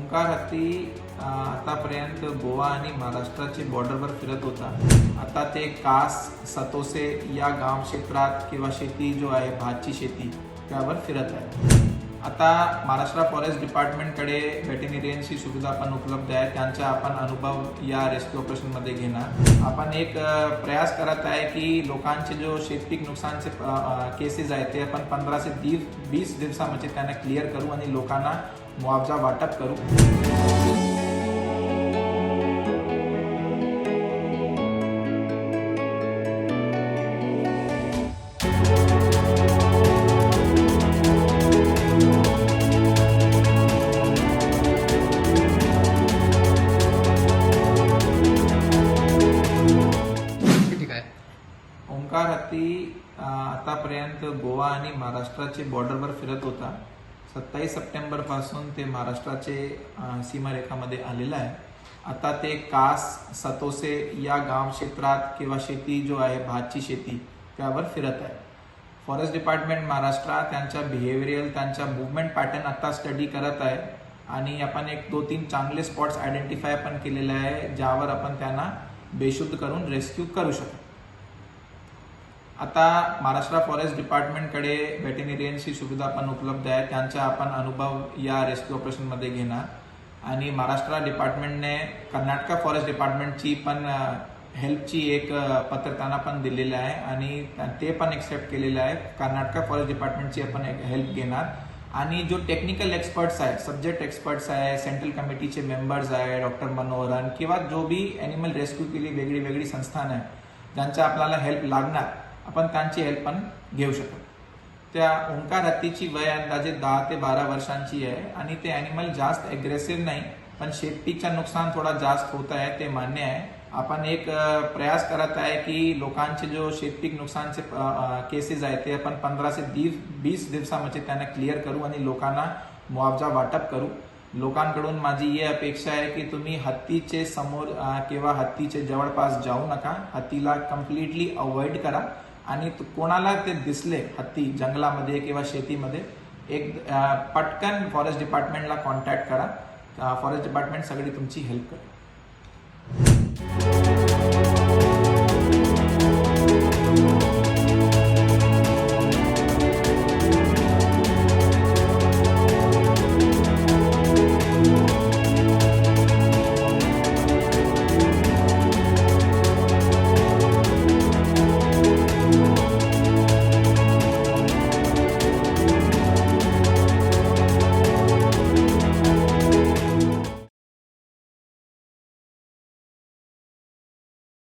ओंकार हत्ती आतापर्यंत गोवा आणि महाराष्ट्राची बॉर्डरवर फिरत होता. आता ते कास सतोसे या गाव क्षेत्रात किंवा शेती जो आहे भातची शेती त्यावर फिरत आहे. आता महाराष्ट्र फॉरेस्ट डिपार्टमेंटकडे व्हेटेनेरियन्सची सुविधा पण उपलब्ध आहे त्यांचा आपण अनुभव या रेस्क्यू ऑपरेशनमध्ये घेणार. आपण एक प्रयास करत आहे की लोकांचे जो शेतपीक नुकसानचे केसेस आहेत ते आपण पंधरा ते दीड वीस दिवसामध्ये त्यांना क्लिअर करू आणि लोकांना मुआवजा वाटप करू. ओंकार हत्ती आतापर्यंत गोवा आणि महाराष्ट्राचे बॉर्डरवर फिरत होता. सत्तावीस सप्टेंबरपासून ते महाराष्ट्राचे सीमारेखामध्ये आलेलं आहे. आता ते कास सतोसे या गाव क्षेत्रात किंवा शेती जो आहे भातची शेती त्यावर फिरत आहे. फॉरेस्ट डिपार्टमेंट महाराष्ट्र त्यांच्या बिहेवियरल त्यांच्या मुवमेंट पॅटर्न आता स्टडी करत आहे. आणि आपण एक दो तीन चांगले स्पॉट्स आयडेंटिफाय पण केलेले आहे ज्यावर आपण त्यांना बेशुद्ध करून रेस्क्यू करू शकतो. आता महाराष्ट्र फॉरेस्ट डिपार्टमेंटकडे व्हेटेरियनची सुविधा पण उपलब्ध आहे त्यांचा आपण अनुभव या रेस्क्यू ऑपरेशनमध्ये घेणार. आणि महाराष्ट्र डिपार्टमेंटने कर्नाटका फॉरेस्ट डिपार्टमेंटची पण हेल्पची एक पत्र त्यांना पण दिलेलं आहे. आणि ते पण एक्सेप्ट केलेलं आहे कर्नाटका फॉरेस्ट डिपार्टमेंटची आपण एक हेल्प घेणार. आणि जो टेक्निकल एक्सपर्ट्स आहे सब्जेक्ट एक्सपर्ट्स आहे सेंट्रल कमिटीचे मेंबर्स आहे डॉक्टर मनोहरन किंवा जो बी ॲनिमल रेस्क्यू केली वेगळी वेगळी संस्थान आहे ज्यांचा आपल्याला हेल्प लागणार. आपण त्यांची हेल्प पण घेऊ शकतो. त्या ओंकार हत्तीची वय अंदाजे दहा ते बारा वर्षांची आहे आणि ते ॲनिमल जास्त अग्रेसिव्ह नाही पण शेतपीकचं नुकसान थोडा जास्त होत आहे ते मान्य आहे. आपण एक प्रयास करत आहे की लोकांचे जो शेतपीक नुकसानचे केसेस आहेत ते आपण पंधरा ते दी वीस दिवसामध्ये त्यांना क्लिअर करू आणि लोकांना मुआवजा वाटप करू. लोकांकडून माझी ही अपेक्षा आहे की तुम्ही हत्तीचे समोर किंवा हत्तीचे जवळपास जाऊ नका. हत्तीला कम्प्लिटली अवॉइड करा. आणि कोणाला ते दिसले हत्ती जंगलामध्ये किंवा शेतीमध्ये एक पटकन फॉरेस्ट डिपार्टमेंटला कॉन्टॅक्ट करा. फॉरेस्ट डिपार्टमेंट सगळी तुमची हेल्प करेल.